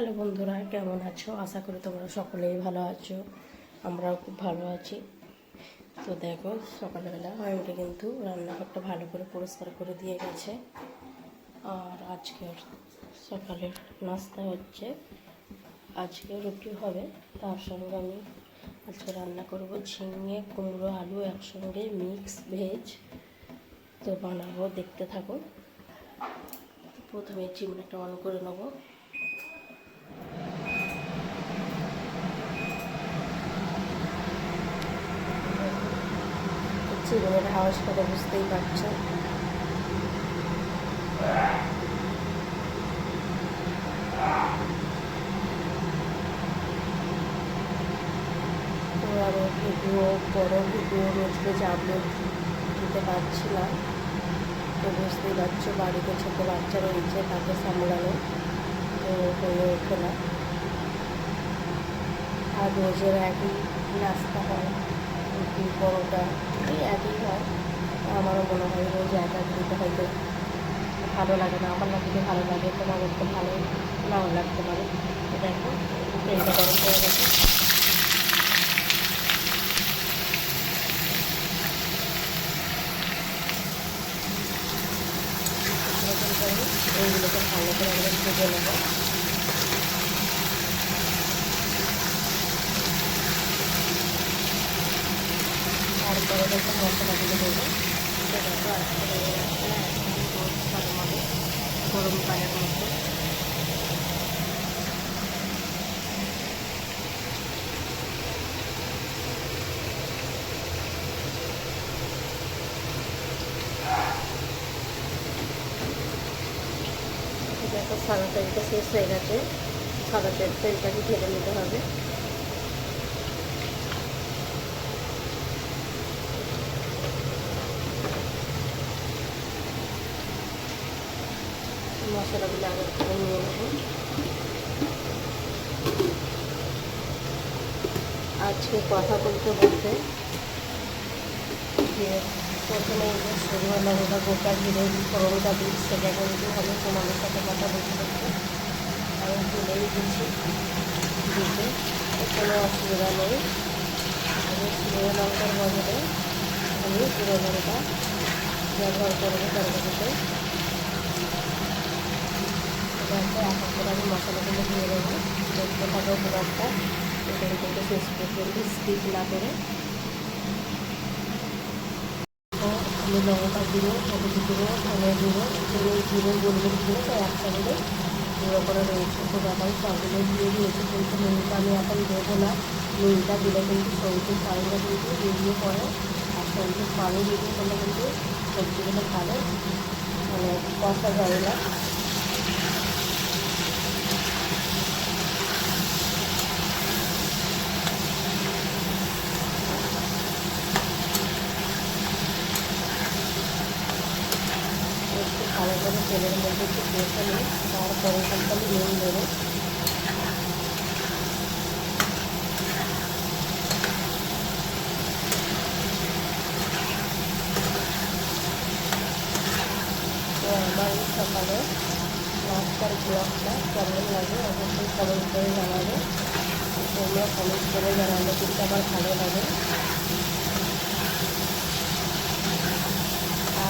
Hello বন্ধুরা, কেমন আছো? আশা করি তোমরা সকলেই ভালো আছো, আমরাও খুব ভালো আছি। তো দেখো, সকালবেলা মামিটা কিন্তু রান্নাঘরটা ভালো করে পরিষ্কার করে দিয়ে গেছে। আর আজকের সকালের নাস্তা হচ্ছে, আজকে রুটি হবে। তার সঙ্গে আমি আজকে রান্না করব ঝিঙে, কুমড়ো, আলু, একসঙ্গে মিক্স ভেজ তো বানাবো, দেখতে থাকো। প্রথমে চিমড়িটা অন করে নেব। চিরুনের আওয়াজ করে বুঝতেই পারছ। তো আমি ভিডিও বড় ভিডিও রোজ রোজ আপলোড দিতে পারছি না তো বুঝতেই পারছ, বাড়িতে ছোটো বাচ্চা রয়েছে, তাকে সামলানো তো হয়ে ওঠে না। আর রোজের একই নাস্তা হয়। রুটি পরোটা এই একই হয়। আমারও মনে হয় এক এক দিতে হয়তো ভালো লাগে না। আমার দিতে ভালো লাগে তোমাদের তো ভালো নাও লাগতে পারে। দেখো, তেলটা গরম গেছে। এইগুলোকে ভালো করে আমরা ভেজে নেব। ভালো হবে গরম পানির মতো দেখো, সাদা তেলটা শেষ হয়ে গেছে। সাদা তেল তেলটাকে ঢেলে নিতে হবে। মশলাগুলো আগে নিয়ে নেব। আজকে কথা বলতে বলতে যে প্রথমে সরিয়ে লঙ্কা, গোটা জিরে ফোড়নটা দিই সেটা কিন্তু আমি তোমাদের সাথে কথা বলতে বলতে আমি ভুলেই দিচ্ছি দিতে কোনো অসুবিধা নেই। আমি সরিয়ে লঙ্কার বদলে আমি জিরে লঙ্কা ব্যবহার করব তরকারিতে। দেখো এখন করে আমি মশলাগুলো দিয়ে দেবো দেখতে থাকো ব্লগটা এখানে কিন্তু শেষ পর্যন্ত স্কিপ না করে। আমি লঙ্কা গুঁড়ো, হলুদ গুঁড়ো, ধনে গুঁড়ো গুঁড়ো জিরে, গোলমরিচ গুঁড়ো তো একসঙ্গে গুঁড়ো করে রয়েছে তো এখন সবগুলো দিয়ে দিয়েছি, কিন্তু নুনটা আমি এখন দেবো না। নুনটা দিলে কিন্তু সবজির পানিটা কিন্তু বেরিয়ে পড়ে। আর সবজির পানি বেরিয়ে পড়লে কিন্তু সবজিগুলো ভালো মানে কষা যাবে না একটু ভালো করে তেলের মধ্যে একটু কষে নিই তারপরে কিন্তু নুন দেবো আমার সকালে নাস্তার ব্লগটা কেমন লাগে অবশ্যই কমেন্ট করে জানাবে তোমরা কমেন্ট করে জানালে কিন্তু আমার ভালো লাগে আরও আমার ব্লগ বানানো আগ্রহটা আরও বেড়ে যায় জন্য আমার বন্ধুরা আমার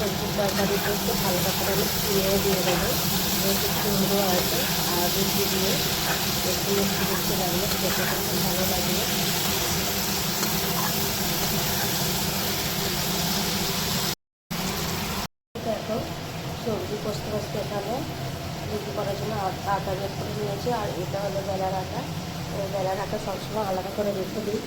সবজির তরকারিতে একটু হালকা করে আমি চিড়ে দিয়ে দেবো। যেহেতু কুমড়ো আছে, আর রুটি দিয়ে একটু মিষ্টি মিষ্টি লাগলে খেতে কিন্তু ভালো লাগবে দেখো, সবজি কষতে কষতে এখানে রুটি করার জন্য আটা বের করে নিয়েছি, আর এটা হলো বেলার আটা। বেলার আটা সবসময় আলাদা করে রেখে দিই।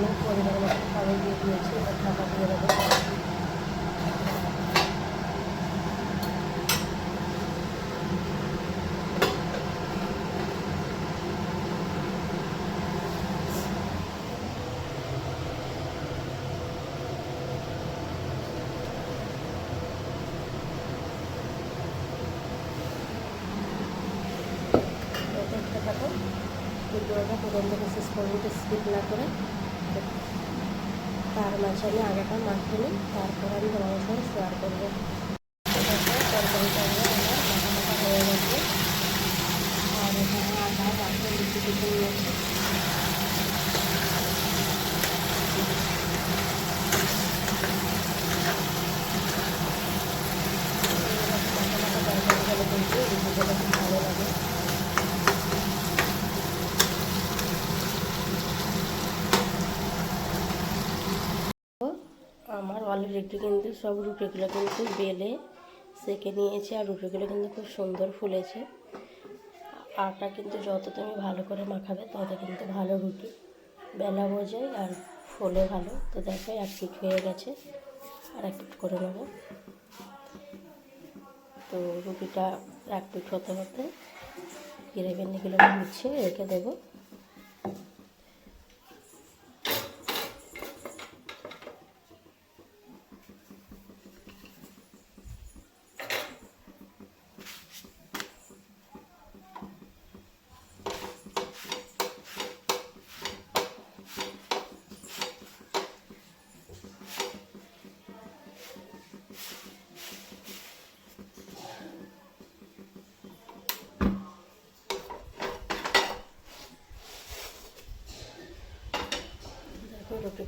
থাকল পরে দেখলাম খাবার দিয়ে দিয়েছে এবার ঢাকা দিয়ে রাখব ভিডিওটা প্রথম থেকে শেষ পর্যন্ত স্কিপ না করে তার মাঝে আমি আগাটা মাখিয়ে নিই, তারপর আমি তোমাদের সঙ্গে শেয়ার করব। তরকারিটা আমার মাখা মাখা হয়ে গেছে আর এখানে আটা বাটা লুচি কিছু নিয়েছি মাখা মাখা তরকারিগুলো কিন্তু লুচিগুলো খুব ভালো লাগে আমার অলরেডি কিন্তু সব রুটিগুলো কিন্তু বেলে সেকে নিয়েছি আর রুটিগুলো কিন্তু খুব সুন্দর ফুলেছে। আটা কিন্তু যত তুমি ভালো করে মাখাবে তত কিন্তু ভালো রুটি। বেলা বোঝায় আর ফোলে ভালো। তো দেখো, এক পিঠ হয়ে গেছে। আর এক পিঠ করে নেব। তো রুটিটা এক পিঠ হতে হতে হিরে ভেন্ডিগুলো গুছিয়ে রেখে দেবো।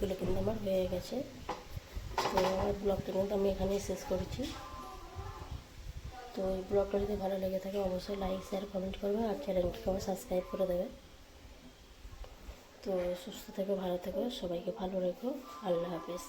দেখো কিন্তু আমার হয়ে গেছে। তো আমার ব্লগটা কিন্তু আমি এখানেই শেষ করেছি। তো এই ব্লগটা যদি ভালো লেগে থাকে, অবশ্যই লাইক শেয়ার কমেন্ট করবে আর চ্যানেলটিকে আমার সাবস্ক্রাইব করে দেবে। তো সুস্থ থেকো, ভালো থেকো, সবাইকে ভালো রেখো। আল্লাহ হাফিজ।